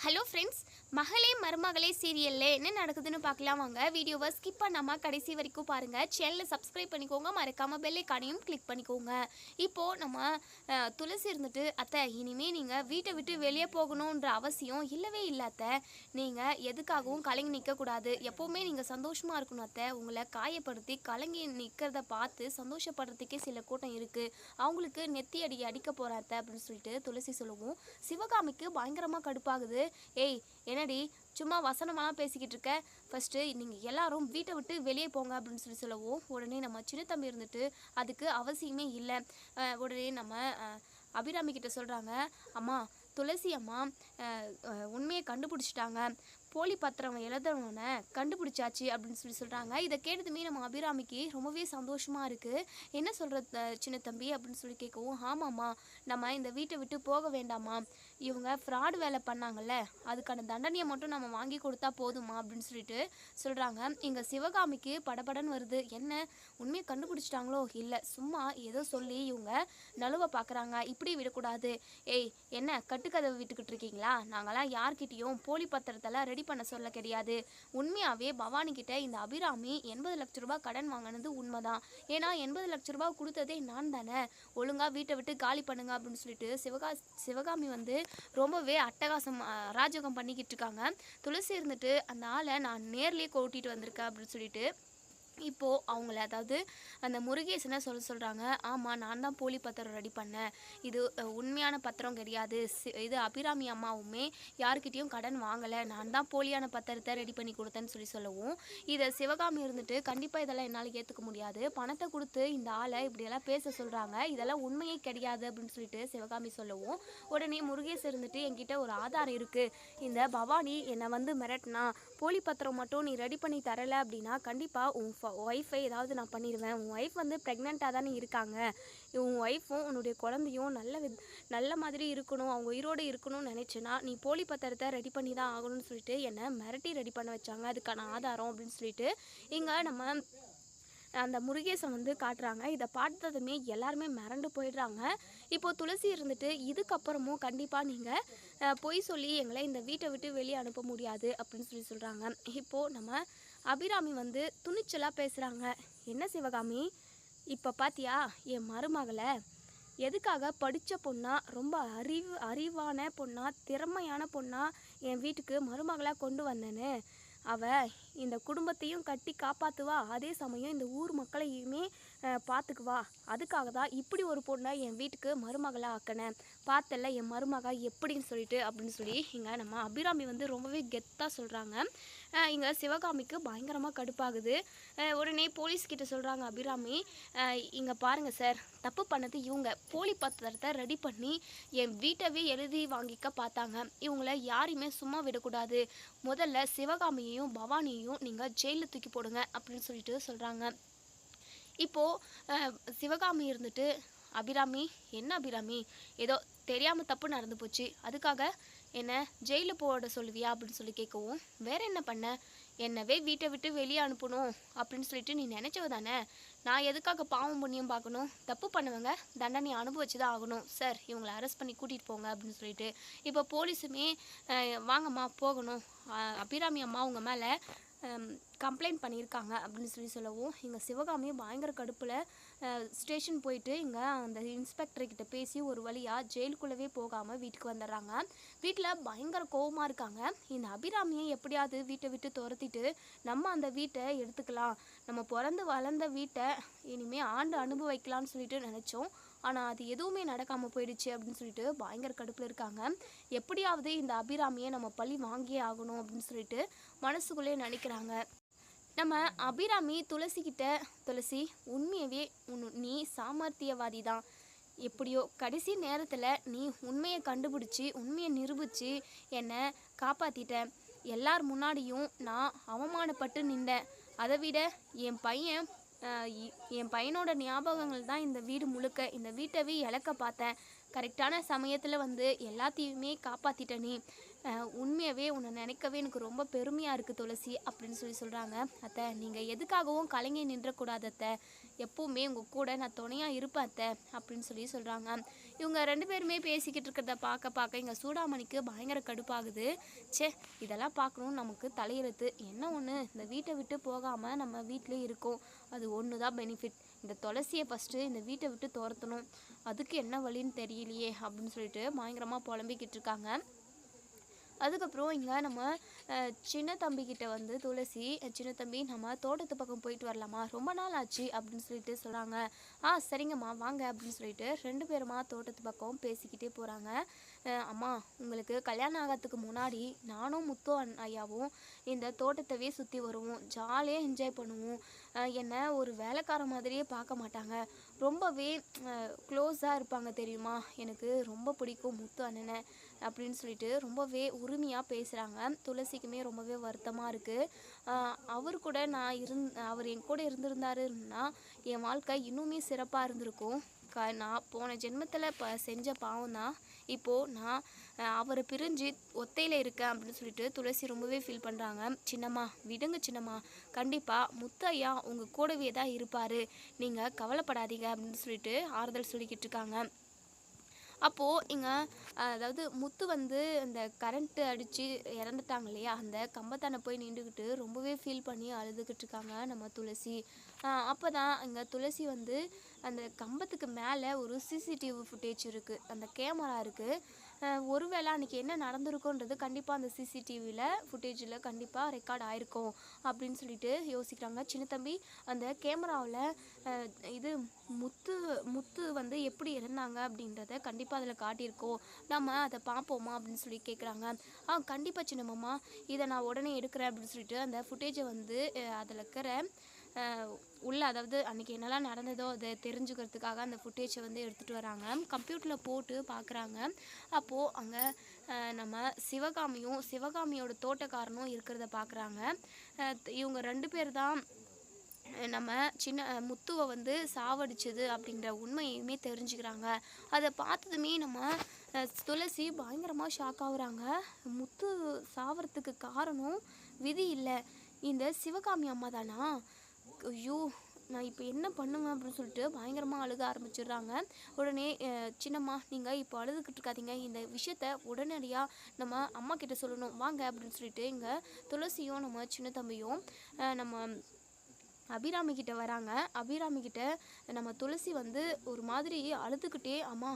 Hello. Friends மகளே மருமகளே சீரியலில் என்ன நடக்குதுன்னு பார்க்கலாம் வாங்க. வீடியோவை ஸ்கிப் பண்ணாமல் கடைசி வரைக்கும் பாருங்கள் சேனலை சப்ஸ்கிரைப் பண்ணிக்கோங்க. மறக்காமல் பெல்லைக்கானையும் கிளிக் பண்ணிக்கோங்க. இப்போது நம்ம துளசி இருந்துட்டு அத்தை இனிமேல் நீங்கள் வீட்டை விட்டு வெளியே போகணுன்ற அவசியம் இல்லவே இல்லை அத்தை. நீங்கள் எதுக்காகவும் கலங்கி நிற்கக்கூடாது எப்போவுமே நீங்கள் சந்தோஷமாக இருக்கணும் அத்தை. உங்களை காயப்படுத்தி கலங்கி நிற்கிறத பார்த்து சந்தோஷப்படுறதுக்கே சில கூட்டம் இருக்குது அவங்களுக்கு நெத்தி அடி அடிக்க போகிறாத்த அப்படின்னு சொல்லிட்டு துளசி சொல்லுவோம். சிவகாமிக்கு பயங்கரமாக கடுப்பாகுது. ஏய் என்னடி சும்மா வசனமெல்லாம் பேசிக்கிட்டு இருக்க? ஃபஸ்ட்டு நீங்கள் எல்லாரும் வீட்டை விட்டு வெளியே போங்க அப்படின்னு சொல்லி சொல்லவும் உடனே நம்ம சின்ன தம்பி இருந்துட்டு அதுக்கு அவசியமே இல்லை. உடனே நம்ம அபிராமி கிட்ட சொல்கிறாங்க அம்மா துளசி அம்மா உண்மையை கண்டுபிடிச்சிட்டாங்க. போலி பத்திரம் எழுதுறவன கண்டுபிடிச்சாச்சு அப்படின்னு சொல்லி சொல்கிறாங்க இதை கேட்டதுமே நம்ம அபிராமிக்கு ரொம்பவே சந்தோஷமாக இருக்குது என்ன சொல்கிற சின்ன தம்பி அப்படின்னு சொல்லி கேட்கவும் ஆமாம்மா நம்ம இந்த வீட்டை விட்டு போக வேண்டாமா இவங்க ஃப்ராட் வேலை பண்ணாங்கல்ல அதுக்கான தண்டனையை மட்டும் நம்ம வாங்கி கொடுத்தா போதுமா அப்படின்னு சொல்லிட்டு சொல்கிறாங்க இங்கே சிவகாமிக்கு படபடன்னு வருது. என்ன உண்மையை கண்டுபிடிச்சிட்டாங்களோ? இல்லை சும்மா ஏதோ சொல்லி இவங்க நலுவை பார்க்குறாங்க இப்படி விடக்கூடாது. ஏய் என்ன கட்டுக்கதவை விட்டுக்கிட்டு இருக்கீங்களா? நாங்களாம் யார்கிட்டேயும் போலி பத்திரத்தெல்லாம் ரெடி பண்ண சொல்ல கிடையாது. உண்மையாகவே பவானிக்கிட்ட இந்த அபிராமி எண்பது லட்ச ரூபாய் கடன் வாங்கினது உண்மைதான். ஏன்னா எண்பது லட்ச ரூபாய் கொடுத்ததே நான் தானே. ஒழுங்காக வீட்டை விட்டு காலி பண்ணுங்க அப்படின்னு சொல்லிட்டு சிவகா சிவகாமி வந்து ரொம்பவே அட்டகாசம் அஹ், அராஜகம் பண்ணிக்கிட்டு இருக்காங்க. துளசி இருந்துட்டு அந்த ஆளை நான் நேர்லேயே கூட்டிகிட்டு வந்திருக்கேன் அப்படின்னு சொல்லிட்டு இப்போது அவங்கள அதாவது அந்த முருகேசனை சொல்ல சொல்கிறாங்க ஆமாம் நான் தான் போலி பத்திரம் ரெடி பண்ணேன். இது உண்மையான பத்திரம் கிடையாது. இது அபிராமி அம்மாவுமே யாருக்கிட்டேயும் கடன் வாங்கலை. நான் தான் போலியான பத்திரத்தை ரெடி பண்ணி கொடுத்தேன்னு சொல்லி சொல்லவும் இதை சிவகாமி இருந்துட்டு கண்டிப்பாக இதெல்லாம் என்னால் ஏற்றுக்க முடியாது. பணத்தை கொடுத்து இந்த ஆளை இப்படியெல்லாம் பேச சொல்கிறாங்க இதெல்லாம் உண்மையே கிடையாது அப்படின்னு சொல்லிட்டு சிவகாமி சொல்லவும் உடனே முருகேச் இருந்துட்டு என்கிட்ட ஒரு ஆதாரம் இருக்குது இந்த பவானி என்னை வந்து மிரட்டினா போலி பத்திரம் மட்டும் நீ ரெடி பண்ணி தரலை அப்படின்னா கண்டிப்பாக உன் ஒய்ஃபை ஏதாவது நான் பண்ணிடுவேன் உன் ஒய்ஃப் வந்து ப்ரெக்னெண்ட்டாக தானே இருக்காங்க. உன் ஒய்ஃபும் உன்னுடைய குழந்தையும் நல்ல வித் நல்ல மாதிரி இருக்கணும். அவங்க உயிரோடு இருக்கணும்னு நினச்சேன்னா நீ போலி பத்திரத்தை ரெடி பண்ணி தான் ஆகணும்னு சொல்லிட்டு என்னை மிரட்டி ரெடி பண்ண வச்சாங்க. அதுக்கான ஆதாரம் அப்படின்னு சொல்லிட்டு இங்கே நம்ம அந்த முருகேசன் வந்து காட்டுறாங்க. இதை பார்த்ததுமே எல்லாருமே மிரண்டு போயிடுறாங்க. இப்போ துளசி இருந்துட்டு இதுக்கப்புறமும் கண்டிப்பாக நீங்கள் பொய் சொல்லி எங்களை இந்த வீட்டை விட்டு வெளியே அனுப்ப முடியாது அப்படின்னு சொல்லி சொல்கிறாங்க இப்போது நம்ம அபிராமி வந்து துணிச்சலாக பேசுகிறாங்க என்ன சிவகாமி? இப்போ பாத்தியா? என் மருமகளை. எதுக்காக படித்த பொண்ணா ரொம்ப அறிவு அறிவான பொண்ணாக திறமையான பொண்ணாக என் வீட்டுக்கு மருமகளாக கொண்டு வந்தேன்னு. அவ இந்த குடும்பத்தையும் கட்டி காப்பாற்றுவா அதே சமயம் இந்த ஊர் மக்களையுமே பார்த்துக்குவா அதுக்காக தான் இப்படி ஒரு பொண்ணை என் வீட்டுக்கு மருமகளாக ஆக்கினேன் பார்த்தல என் மருமக எப்படின்னு சொல்லிட்டு அப்படின்னு சொல்லி இங்கே நம்ம அபிராமி வந்து ரொம்பவே கெத்தாக சொல்கிறாங்க இங்கே சிவகாமிக்கு பயங்கரமாக கடுப்பாகுது. உடனே போலீஸ் கிட்ட சொல்கிறாங்க அபிராமி. இங்கே பாருங்கள் சார் தப்பு பண்ணது இவங்க. போலி பத்திரத்தை ரெடி பண்ணி என் வீட்டவே எழுதி வாங்கிக்க பார்த்தாங்க. இவங்கள யாரையுமே சும்மா விடக்கூடாது. முதல்ல சிவகாமியையும் பவானியையும் நீங்கள் ஜெயிலில் தூக்கி போடுங்க அப்படின்னு சொல்லிட்டு சொல்கிறாங்க இப்போது சிவகாமி இருந்துட்டு அபிராமி என்ன அபிராமி? ஏதோ தெரியாமல் தப்பு நடந்து போச்சு. அதுக்காக என்ன ஜெயிலில் போட சொல்லுவியா அப்படின்னு சொல்லி கேட்கவும் வேற என்ன பண்ண? என்னவே வீட்டை விட்டு வெளியே அனுப்பணும் அப்படின்னு சொல்லிட்டு நீ நினச்சவ தானே? நான் எதுக்காக பாவம் புண்ணியம் பார்க்கணும்? தப்பு பண்ணுவேங்க தண்டனை அனுபவிச்சு தான் ஆகணும். சார் இவங்களை அரெஸ்ட் பண்ணி கூட்டிகிட்டு போங்க அப்படின்னு சொல்லிட்டு இப்போ போலீஸுமே வாங்கம்மா போகணும். அபிராமி அம்மா உங்கள் மேலே கம்ப்ளைண்ட் பண்ணியிருக்காங்க அப்படின்னு சொல்லி சொல்லவும் எங்கள் சிவகாமியும் பயங்கர கடுப்பில் ஸ்டேஷன் போயிட்டு இங்கே அந்த இன்ஸ்பெக்டர்கிட்ட பேசி ஒரு வழியாக ஜெயிலுக்குள்ளவே போகாமல் வீட்டுக்கு வந்துடுறாங்க. வீட்டில் பயங்கர கோவமாக இருக்காங்க. இந்த அபிராமியை எப்படியாவது வீட்டை விட்டு துரத்திட்டு நம்ம அந்த வீட்டை எடுத்துக்கலாம். நம்ம பிறந்து வளர்ந்த வீட்டை இனிமேல் ஆண்டு அனுபவிக்கலாம்னு சொல்லிட்டு நினச்சோம். ஆனால் அது எதுவுமே நடக்காமல் போயிடுச்சு அப்படின்னு சொல்லிட்டு பயங்கர கடுப்பில் இருக்காங்க. எப்படியாவது இந்த அபிராமியை நம்ம பழி வாங்கியே ஆகணும் அப்படின்னு சொல்லிட்டு மனசுக்குள்ளே நினைக்கிறாங்க. நம்ம அபிராமி துளசிக்கிட்ட துளசி உண்மையவே நீ சாமர்த்தியவாதி தான். எப்படியோ கடைசி நேரத்தில் நீ உண்மையை கண்டுபிடிச்சி உண்மையை நிரூபித்து என்னை காப்பாற்றிட்ட எல்லார் முன்னாடியும் நான் அவமானப்பட்டு நின்றேன். அதை விட என் பையன் என் பையனோட ஞாபகங்கள் தான் இந்த வீடு முழுக்க இந்த வீட்டவே இழக்க பார்த்தேன். கரெக்டான சமயத்தில் வந்து எல்லாத்தையுமே காப்பாற்றிட்ட நீ உண்மையவே உண்மையாகவே உன்னை நினைக்கவே எனக்கு ரொம்ப பெருமையாக இருக்குது துளசி அப்படின்னு சொல்லி சொல்கிறாங்க அத்தை நீங்கள் எதுக்காகவும் கலங்கி நின்றக்கூடாது அத்தை எப்போவுமே உங்கள் கூட நான் துணையாக இருப்பேன் அத்தை அப்படின்னு சொல்லி சொல்கிறாங்க இவங்க ரெண்டு பேருமே பேசிக்கிட்டு இருக்கிறத பார்க்க பார்க்க இங்கே சூடாமணிக்கு பயங்கர கடுப்பாகுது. ச்சே இதெல்லாம் பார்க்கணும் நமக்கு தலையெழுத்து. என்ன ஒன்று இந்த வீட்டை விட்டு போகாமல் நம்ம வீட்டிலே இருக்கோம். அது ஒன்று தான் பெனிஃபிட் இந்த துளசியை ஃபஸ்ட்டு இந்த வீட்டை விட்டு துரத்தணும். அதுக்கு என்ன வழின்னு தெரியலையே அப்படின்னு சொல்லிட்டு பயங்கரமாக புலம்பிக்கிட்டு இருக்காங்க. அதுக்கப்புறம் இங்கே நம்ம அஹ், சின்ன தம்பிக்கிட்ட வந்து துளசி சின்ன தம்பி நம்ம தோட்டத்து பக்கம் போயிட்டு வரலாமா? ரொம்ப நாள் ஆச்சு அப்படின்னு சொல்லிட்டு சொல்கிறாங்க ஆ சரிங்கம்மா வாங்க அப்படின்னு சொல்லிட்டு ரெண்டு பேருமா தோட்டத்து பக்கம் பேசிக்கிட்டே போகிறாங்க அம்மா உங்களுக்கு கல்யாணம் ஆகிறதுக்கு முன்னாடி நானும் முத்து ஐயாவும் இந்த தோட்டத்தவே சுற்றி வருவோம். ஜாலியாக என்ஜாய் பண்ணுவோம். என்னை ஒரு வேலைக்கார மாதிரியே பார்க்க மாட்டாங்க. ரொம்பவே க்ளோஸாக இருப்பாங்க தெரியுமா? எனக்கு ரொம்ப பிடிக்கும் முத்து அண்ணனை அப்படின்னு சொல்லிட்டு ரொம்பவே உரிமையாக பேசுகிறாங்க துளசிக்குமே ரொம்பவே வருத்தமாக இருக்குது அவர் கூட நான் இருந் அவர் என் கூட இருந்திருந்தாருன்னா என் வாழ்க்கை இன்னுமே சிறப்பாக இருந்திருக்கும். க நான் போன ஜென்மத்தில் ப செஞ்ச பாவம் தான் இப்போது நான் அவரை பிரிஞ்சு ஒத்தையில் இருக்கேன் அப்படின்னு சொல்லிட்டு துளசி ரொம்பவே ஃபீல் பண்ணுறாங்க சின்னம்மா விடுங்க சின்னம்மா. கண்டிப்பாக முத்தையா உங்கள் கூடவே தான் இருப்பார். நீங்கள் கவலைப்படாதீங்க அப்படின்னு சொல்லிட்டு ஆறுதல் சொல்லிக்கிட்டு இருக்காங்க. அப்போது இங்கே அதாவது முத்து வந்து அந்த கரண்ட்டு அடித்து இறந்துட்டாங்க இல்லையா? அந்த கம்பத்தான போய் நின்றுக்கிட்டு ரொம்பவே ஃபீல் பண்ணி அழுதுகிட்டு இருக்காங்க நம்ம துளசி. அப்போ தான் இங்கே துளசி வந்து அந்த கம்பத்துக்கு மேலே ஒரு சிசிடிவி ஃபுட்டேஜ் இருக்குது அந்த கேமரா இருக்குது ஒருவேளை அன்றைக்கி என்ன நடந்திருக்கோன்றது கண்டிப்பாக அந்த சிசிடிவியில் ஃபுட்டேஜில் கண்டிப்பாக ரெக்கார்ட் ஆயிருக்கும் அப்படின்னு சொல்லிட்டு யோசிக்கிறாங்க. சின்ன தம்பி அந்த கேமராவில் இது முத்து முத்து வந்து எப்படி இறந்தாங்க அப்படின்றத கண்டிப்பாக அதில் காட்டியிருக்கோம். நம்ம அதை பார்ப்போமா அப்படின்னு சொல்லி கேட்குறாங்க ஆ கண்டிப்பாக சின்னம்மா இதை நான் உடனே எடுக்கிறேன் அப்படின்னு சொல்லிட்டு அந்த ஃபுட்டேஜை வந்து அதில் இருக்கிற உள்ளே அதாவது அன்றைக்கி என்னெல்லாம் நடந்ததோ அதை தெரிஞ்சுக்கிறதுக்காக அந்த ஃபுட்டேஜை வந்து எடுத்துகிட்டு வராங்க. கம்ப்யூட்டரில் போட்டு பார்க்குறாங்க அப்போது அங்கே நம்ம சிவகாமியும் சிவகாமியோட தோட்டக்காரனும் இருக்கிறத பார்க்குறாங்க இவங்க ரெண்டு பேர் தான் நம்ம சின்ன முத்துவை வந்து சாவடிச்சது அப்படிங்கிற உண்மையுமே தெரிஞ்சுக்கிறாங்க. அதை பார்த்ததுமே நம்ம துளசி பயங்கரமாக ஷாக் ஆகுறாங்க. முத்து சாவறதுக்கு காரணம் விதி இல்லை. இந்த சிவகாமி அம்மா தானா? ஐயோ நான் இப்போ என்ன பண்ணுவேன் அப்படின்னு சொல்லிட்டு பயங்கரமாக அழுக ஆரம்பிச்சிடுறாங்க. உடனே சின்னம்மா நீங்கள் இப்போ அழுதுகிட்டு இருக்காதீங்க. இந்த விஷயத்த உடனடியாக நம்ம அம்மா கிட்ட சொல்லணும். வாங்க அப்படின்னு சொல்லிட்டு இங்கே துளசியும் நம்ம சின்ன தம்பியும் நம்ம அபிராமி கிட்ட வராங்க. அபிராமி கிட்ட நம்ம துளசி வந்து ஒரு மாதிரி அழுதுகிட்டே அம்மா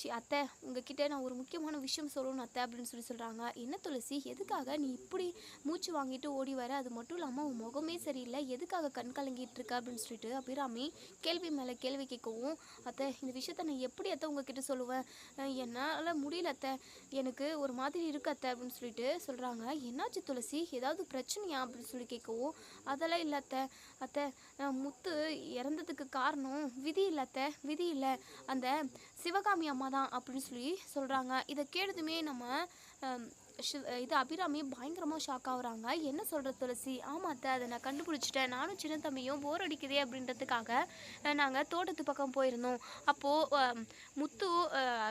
சி அத்தை உங்ககிட்ட நான் ஒரு முக்கியமான விஷயம் சொல்லணும் அத்தை அப்படின்னு சொல்லி சொல்கிறாங்க என்ன துளசி? எதுக்காக நீ இப்படி மூச்சு வாங்கிட்டு ஓடி வர? அது மட்டும் இல்லாமல் உன் முகமே சரியில்லை. எதுக்காக கண் கலங்கிட்டு இருக்க அப்படின்னு சொல்லிட்டு அபிராமி கேள்வி மேலே கேள்வி கேட்கவும் அத்தை இந்த விஷயத்த நான் எப்படி அத்தை உங்ககிட்ட சொல்லுவேன்? என்னால் முடியல அத்தை. எனக்கு ஒரு மாதிரி இருக்கு அத்தை அப்படின்னு சொல்லிட்டு சொல்கிறாங்க என்னாச்சு துளசி? ஏதாவது பிரச்சனையா அப்படின்னு சொல்லி கேட்கவும் அதெல்லாம் இல்லை அத்தை. அத்தை முத்து இறந்ததுக்கு காரணம் விதி இல்லை அத்தை. விதி இல்லை. அந்த சிவகாமி அம்மா தான் அப்படின்னு சொல்லி சொல்கிறாங்க இதை கேட்டதுமே நம்ம இது அபிராமி பயங்கரமாக ஷாக் ஆகுறாங்க. என்ன சொல்கிற துளசி? ஆமாம் அத்தை அதை நான் கண்டுபிடிச்சிட்டேன். நானும் சின்ன தம்பியும் போர் அடிக்குதே அப்படின்றதுக்காக நாங்கள் தோட்டத்து பக்கம் போயிருந்தோம். அப்போது முத்து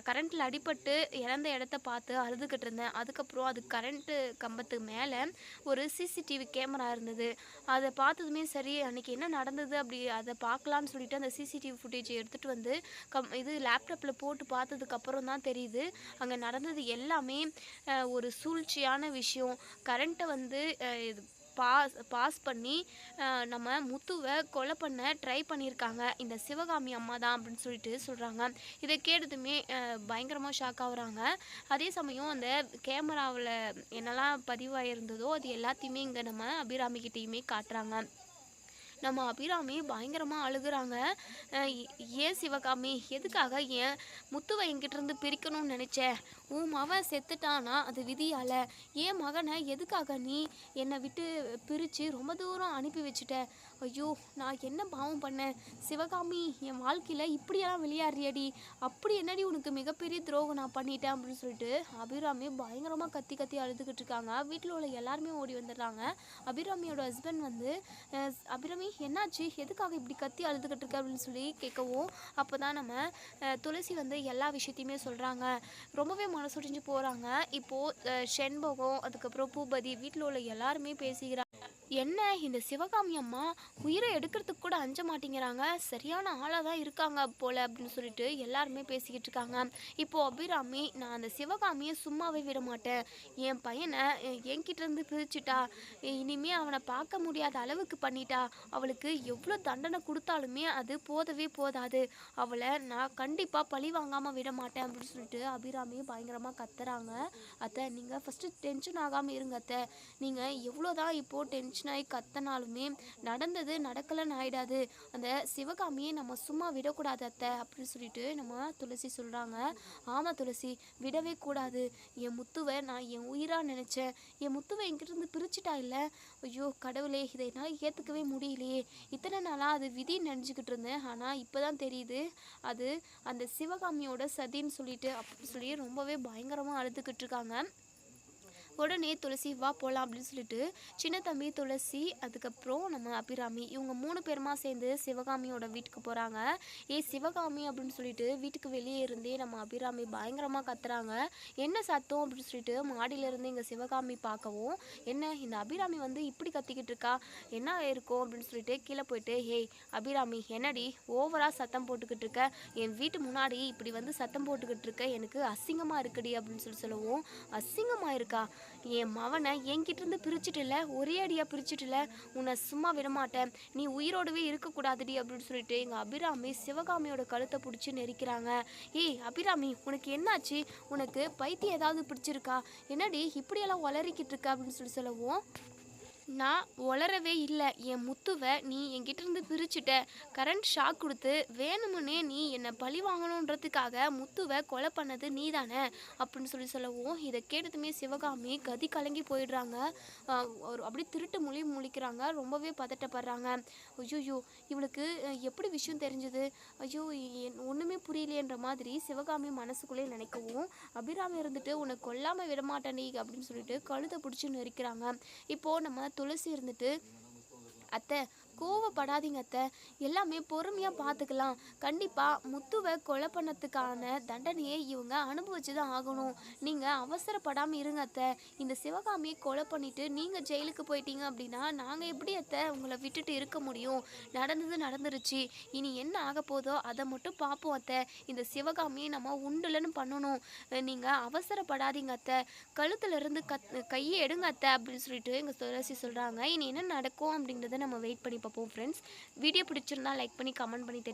கரண்ட்டில் அடிபட்டு இறந்த இடத்த பார்த்து அழுதுகிட்டு இருந்தேன். அதுக்கப்புறம் அது கரண்ட்டு கம்பத்துக்கு மேலே ஒரு சிசிடிவி கேமரா இருந்தது. அதை பார்த்ததுமே சரி அன்னைக்கு என்ன நடந்தது அப்படி அதை பார்க்கலான்னு சொல்லிட்டு அந்த சிசிடிவி ஃபுட்டேஜ் எடுத்துகிட்டு வந்து கம் இது லேப்டாப்பில் போட்டு பார்த்ததுக்கப்புறம் தான் தெரியுது. அங்கே நடந்தது எல்லாமே ஒரு சூழ்ச்சியான விஷயம். கரண்ட்டை வந்து இது பாஸ் பாஸ் பண்ணி நம்ம முத்துவை கொலை பண்ண ட்ரை பண்ணியிருக்காங்க இந்த சிவகாமி அம்மா தான் அப்படின்னு சொல்லிட்டு சொல்கிறாங்க இதை கேட்டதுமே பயங்கரமாக ஷாக் ஆகுறாங்க. அதே சமயம் அந்த கேமராவில் என்னெல்லாம் பதிவாயிருந்ததோ அது எல்லாத்தையுமே இங்கே நம்ம அபிராமிக்கிட்டேயுமே காட்டுறாங்க. நம்ம அபிராமி பயங்கரமாக அழுகுறாங்க. அஹ் ஏன் சிவகாமி? எதுக்காக ஏன் முத்துவை என்கிட்ட இருந்து பிரிக்கணும்னு நினச்சேன் உன் மகன் செத்துட்டானா? அது விதியால். என் மகனை எதுக்காக நீ என்னை விட்டு பிரித்து ரொம்ப தூரம் அனுப்பி வச்சுட்ட? ஐயோ நான் என்ன பாவம் பண்ணேன்? சிவகாமி என் வாழ்க்கையில் இப்படியெல்லாம் விளையாடுறியடி. அப்படி என்னடி உனக்கு மிகப்பெரிய துரோகம் நான் பண்ணிட்டேன் அப்படின்னு சொல்லிட்டு அபிராமி பயங்கரமாக கத்தி கத்தி அழுதுகிட்டு இருக்காங்க. வீட்டில் உள்ள எல்லாருமே ஓடி வந்துடுறாங்க. அபிராமியோட ஹஸ்பண்ட் வந்து அபிராமி என்னாச்சு? எதுக்காக இப்படி கத்தி அழுதுகிட்டு இருக்க அப்படின்னு சொல்லி கேட்கவும் அப்போ தான் நம்ம துளசி வந்து எல்லா விஷயத்தையுமே சொல்கிறாங்க ரொம்பவே மனசுடிஞ்சு போகிறாங்க இப்போது செண்பகம் அதுக்கப்புறம் பூபதி வீட்டில் உள்ள எல்லாருமே பேசிக்கிறாங்க. என்ன இந்த சிவகாமி அம்மா உயிரை எடுக்கிறதுக்கு கூட அஞ்ச மாட்டேங்கிறாங்க. சரியான ஆளாக தான் இருக்காங்க போல அப்படின்னு சொல்லிட்டு எல்லாருமே பேசிக்கிட்டு இருக்காங்க. இப்போ அபிராமி நான் அந்த சிவகாமியை சும்மாவே விட மாட்டேன். என் பையனை எ- என்கிட்ட இருந்து பிரிச்சுட்டா. இனிமே அவனை பார்க்க முடியாத அளவுக்கு பண்ணிட்டா. அவளுக்கு எவ்வளோ தண்டனை கொடுத்தாலுமே அது போதவே போதாது. அவளை நான் கண்டிப்பாக பழி வாங்காமல் விட மாட்டேன் அப்படின்னு சொல்லிட்டு அபிராமி பயங்கரமாக கத்துறாங்க. அத்தை நீங்கள் ஃபஸ்ட்டு டென்ஷன் ஆகாமல் இருங்க அத்தை. நீங்கள் எவ்வளோ தான் இப்போது டென்ஷன் ஆகி கத்தனாலுமே நடந்தது நடக்கலைன்னு ஆயிடாது. அந்த சிவகாமியை நம்ம சும்மா விடக்கூடாது அத்தை அப்படின்னு சொல்லிட்டு நம்ம துளசி சொல்கிறாங்க ஆமாம் துளசி விடவே கூடாது. என் முத்துவை நான் என் உயிராக நினச்சேன். என் முத்துவை என்கிட்ட பிரிச்சுட்டா இல்லை? ஐயோ கடவுளே இதை என்னால் ஏற்றுக்கவே முடியலையே. இத்தனை நாளாக அது விதி நினச்சிக்கிட்டு இருந்தேன். ஆனால் இப்போ தான் தெரியுது. அது அந்த சிவகாமியோட சதின்னு சொல்லிட்டு அப்படின்னு சொல்லி ரொம்பவே பயங்கரமாக அழுதுகிட்டு இருக்காங்க. உடனே துளசி வா போகலாம் அப்படின்னு சொல்லிட்டு சின்ன தம்பி துளசி அதுக்கப்புறம் நம்ம அபிராமி இவங்க மூணு பேருமா சேர்ந்து சிவகாமியோட வீட்டுக்கு போகிறாங்க ஏ சிவகாமி அப்படின்னு சொல்லிட்டு வீட்டுக்கு வெளியே இருந்தே நம்ம அபிராமி பயங்கரமாக கத்துறாங்க. என்ன சத்தம்? அப்படின்னு சொல்லிட்டு மாடியிலேருந்து இங்கே சிவகாமி பார்க்கவும் என்ன இந்த அபிராமி வந்து இப்படி கத்திக்கிட்டு இருக்கா? என்ன இருக்கும் அப்படின்னு சொல்லிட்டு கீழே போயிட்டு ஹேய் அபிராமி என்னடி ஓவராக சத்தம் போட்டுக்கிட்டு இருக்க? என் வீட்டு முன்னாடி இப்படி வந்து சத்தம் போட்டுக்கிட்டு இருக்க எனக்கு அசிங்கமாக இருக்குடி அப்படின்னு சொல்லி சொல்லவும் அசிங்கமாக இருக்கா? என் மவனை என்கிட்டருந்து இருந்து ஒரே அடியாக பிரிச்சுட்டுல உன்னை சும்மா விடமாட்டேன். நீ உயிரோடவே இருக்கக்கூடாதுடி அப்படின்னு சொல்லிட்டு எங்கள் அபிராமி சிவகாமியோட கழுத்தை பிடிச்சி நெரிக்கிறாங்க. ஏய் அபிராமி உனக்கு என்னாச்சு? உனக்கு பைத்தியம் ஏதாவது பிடிச்சிருக்கா? என்னடி இப்படியெல்லாம் உளறிக்கிட்டு இருக்க அப்படின்னு சொல்லி சொல்லவும் நான் உளரவே இல்லை. என் முத்துவை நீ என்கிட்டருந்து பிரிச்சுட்ட. கரண்ட் ஷாக் கொடுத்து வேணுமுன்னே நீ என்னை பழி வாங்கணுன்றதுக்காக முத்துவை கொலை பண்ணது நீ தானே அப்படின்னு சொல்லி சொல்லவும் இதை கேட்டதுமே சிவகாமி கதி கலங்கி போயிடுறாங்க. ஒரு அப்படியே திருட்டு மொழி முழிக்கிறாங்க. ரொம்பவே பதட்டப்படுறாங்க. ஐயோ இவளுக்கு எப்படி விஷயம் தெரிஞ்சது? ஐயோ என் ஒன்றுமே புரியலையன்ற மாதிரி சிவகாமி மனசுக்குள்ளே நினைக்கவும் அபிராமி இருந்துட்டு உன்னை கொல்லாமல் விட நீ அப்படின்னு சொல்லிட்டு கழுத்தை பிடிச்சி நெரிக்கிறாங்க. இப்போது நம்ம துளசி இருந்துட்டு அத்தை கோவப்படாதீங்க அத்தை. எல்லாமே பொறுமையாக பார்த்துக்கலாம் கண்டிப்பாக முத்துவை கொலை பண்ணத்துக்கான தண்டனையை இவங்க அனுபவிச்சு தான் ஆகணும். நீங்கள் அவசரப்படாமல் இருங்க அத்தை. இந்த சிவகாமியை கொலை பண்ணிட்டு நீங்கள் ஜெயிலுக்கு போயிட்டீங்க அப்படின்னா நாங்கள் எப்படி அத்தை உங்களை விட்டுட்டு இருக்க முடியும்? நடந்தது நடந்துருச்சு. இனி என்ன ஆக போதோ அதை மட்டும் பார்ப்போம் அத்தை. இந்த சிவகாமியை நம்ம உண்டுலன்னு பண்ணணும். நீங்கள் அவசரப்படாதீங்க அத்தை. கழுத்துல இருந்து கத் கையை எடுங்க அத்தை அப்படின்னு சொல்லிட்டு எங்கள் துளசி சொல்கிறாங்க இனி என்ன நடக்கும் அப்படின்றத நம்ம வெயிட் பண்ணி பார்ப்போம் ஃப்ரெண்ட்ஸ் வீடியோ பிடிச்சிருந்தா லைக் பண்ணி கமெண்ட் பண்ணி தெரியும்